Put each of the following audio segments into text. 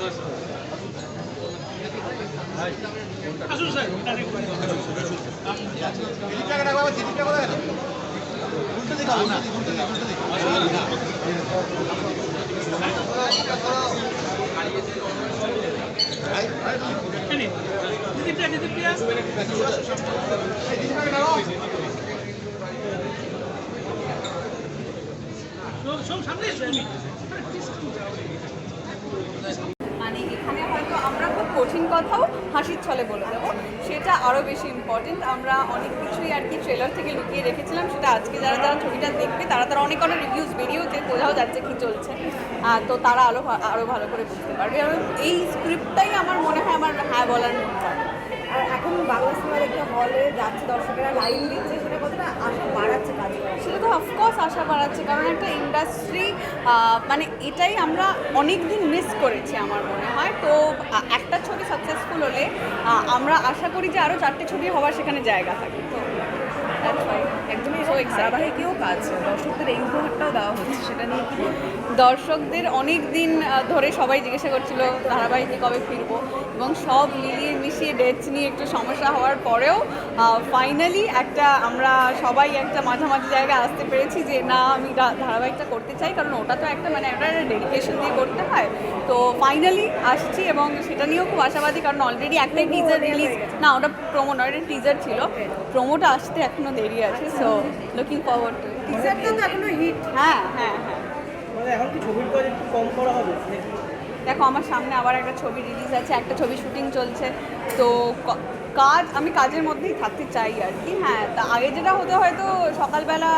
মানে আমরা খুব কঠিন কথাও হাসির ছলে বলে দেবো। সেটা আরও বেশি ইম্পর্টেন্ট আমরা অনেক কিছুই আর কি ট্রেলার থেকে লুকিয়ে রেখেছিলাম। সেটা আজকে যারা যারা ছবিটা দেখবে, তারা তারা অনেক অনেক রিভিউজ বেরিয়েওছে বোঝাও যাচ্ছে কি চলছে। তো তারা আরও আরও ভালো করে বুঝতে পারবে। এই স্ক্রিপ্টটাই আমার মনে হয় আমার হ্যাঁ বলার মূল কারণ। আর এখন বাংলা সিনেমার একটা হলে যাচ্ছে দর্শকেরা লাইন দিচ্ছে, সেটা কতটা আশা বাড়াচ্ছে কাজ সেটা তো অফকোর্স আশা বাড়াচ্ছে, কারণ একটা ইন্ডাস্ট্রি মানে এটাই আমরা অনেক দিন মিস করেছি আমার মনে হয়। তো একটা ছবি সাকসেসফুল হলে আমরা আশা করি যে আরও চারটে ছবি হওয়ার সেখানে জায়গা থাকে। তো একদমই ধারাবাহিকেও কাজ দর্শকদের এই উপহারটাও দেওয়া হচ্ছে সেটা নিয়ে কি দর্শকদের অনেক দিন ধরে সবাই জিজ্ঞাসা করছিল ধারাবাহিকে কবে ফিরবো? এবং সব মিলিয়ে মিশিয়ে ডেটস নিয়ে একটু সমস্যা হওয়ার পরেও ফাইনালি একটা আমরা সবাই একটা মাঝামাঝি জায়গায় আসতে পেরেছি যে না আমি ধারাবাহিকটা করতে চাই কারণ ওটা তো একটা মানে একটা ডেডিকেশন দিয়ে করতে হয়। তো ফাইনালি আসছি এবং সেটা নিয়েও খুব আশাবাদী কারণ অলরেডি একটাই টিজার রিলিজ না ওটা প্রোমো নয় এটা টিজার ছিল। প্রোমোটা আসতে এখনও দেরি আছে সো লুকিং ফরওয়ার্ড টু টিজারটা তো এখনও হিট হ্যাঁ হ্যাঁ হ্যাঁ। মানে এখন কি ছবির কাজ একটু কম করা হবে? দেখো আমার সামনে আবার একটা ছবি রিলিজ আছে একটা ছবি শুটিং চলছে। তো কাজ আমি কাজের মধ্যেই থাকতে চাই আর কি হ্যাঁ। তা আগে যেটা হতো হয়তো সকালবেলা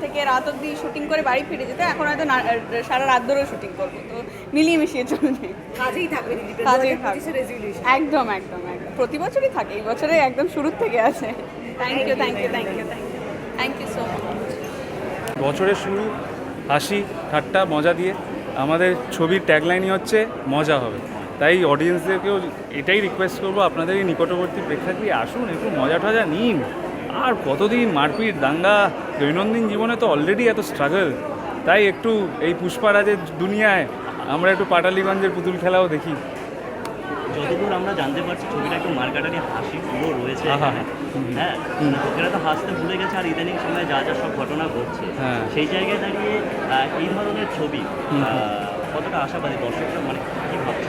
থেকে রাত অবধি শুটিং করে বাড়ি ফিরে যেতে এখন হয়তো না- সারা রাত ধরেও শুটিং করব। তো মিলিয়ে মিশিয়ে চলবে। কাজেই থাকবে কাজেই কাজেই থাকবে। একদম একদম একদম। প্রতি বছরই থাকে এই বছরে একদম শুরুর থেকে আছে। Thank you thank you thank you so much বছরের শুরু, হাসি, ঠাট্টা, মজা দিয়ে আমাদের ছবির ট্যাগলাইনই হচ্ছে, মজা হবে। তাই অডিয়েন্সদেরকেও এটাই রিকোয়েস্ট করব, আপনাদের এই নিকটবর্তী প্রেক্ষাগৃহে আসুন, একটু মজা টজা নিন। আর কতদিন মারপিট, দাঙ্গা, দৈনন্দিন জীবনে তো অলরেডি এত স্ট্রাগল তাই একটু এই পুষ্পারাজের দুনিয়ায় আমরা একটু পাটালিগঞ্জের পুতুল খেলাও দেখি। যতদূর আমরা জানতে পারছি ছবিটা একটু মার্কাটারি হাসি পুরো রয়েছে। হ্যাঁ লোকেরা তো হাসতে ভুলে গেছে আর ইদানিং সময় যা যা সব ঘটনা ঘটছে হ্যাঁ। সেই জায়গায় দাঁড়িয়ে এই ধরনের ছবি কতটা আশাবাদী দর্শকরা মানে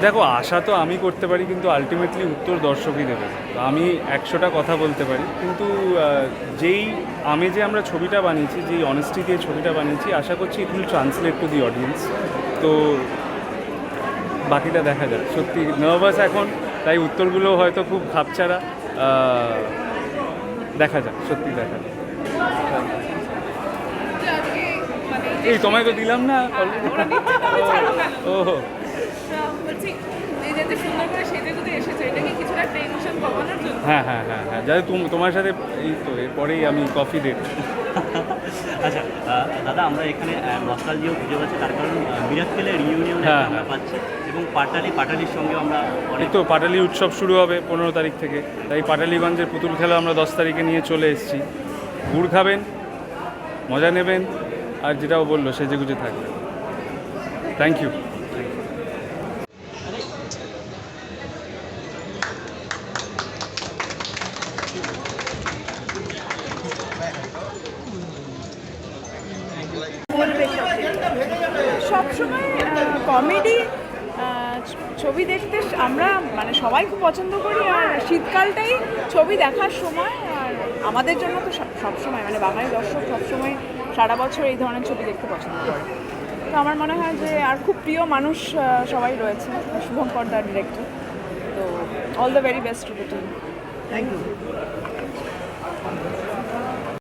দেখো আশা তো আমি করতে পারি কিন্তু আলটিমেটলি উত্তর দর্শকই দেবে। তো আমি একশোটা কথা বলতে পারি কিন্তু যেই আমি যে আমরা ছবিটা বানিয়েছি যেই অনেস্টি দিয়ে ছবিটা বানিয়েছি আশা করছি it will translate to the audience তো বাকিটা দেখা যাক। সত্যি নার্ভাস এখন তাই উত্তরগুলো হয়তো খুব খাপছাড়া আহ, দেখা যাক সত্যি দেখা যাক। এই তোমায় তো দিলাম না already? ও বলছি এই যে সুন্দর করে সেজে গুজে এসেছে এটা কি কিছুটা টেনশন কমানোর জন্য? হ্যাঁ হ্যাঁ হ্যাঁ হ্যাঁ তুম- তোমার সাথে এই তো এরপরেই আমি কফি ডেট আচ্ছা দাদা আমরা এখানে নস্টালজিও খুঁজে পাচ্ছি তার কারণ রিউনিয়ন হ্যাঁ, আমরা হ্যাঁ। পাচ্ছি এবং পাটালি পাটালির সঙ্গে আমরা অনেক তো পাটালি উৎসব শুরু হবে পনেরো তারিখ থেকে। তাই পাটালিগঞ্জের পুতুল খেলা আমরা দশ তারিখে নিয়ে চলে এসেছি। গুড় খাবেন মজা নেবেন আর যেটাও বলল সেজে গুজে থাকবেন। থ্যাংক ইউ সবসময় কমেডি ছবি দেখতে আমরা মানে সবাই খুব পছন্দ করি, আর শীতকালটাই ছবি দেখার সময়, আর আমাদের জন্য তো সব- সবসময় মানে বাঙালি দর্শক সবসময় সারা বছর এই ধরনের ছবি দেখতে পছন্দ করে। তো আমার মনে হয় যে, আর খুব প্রিয় মানুষ সবাই রয়েছে শুভঙ্কর দা ডিরেক্টর তো all the very best to the team thank you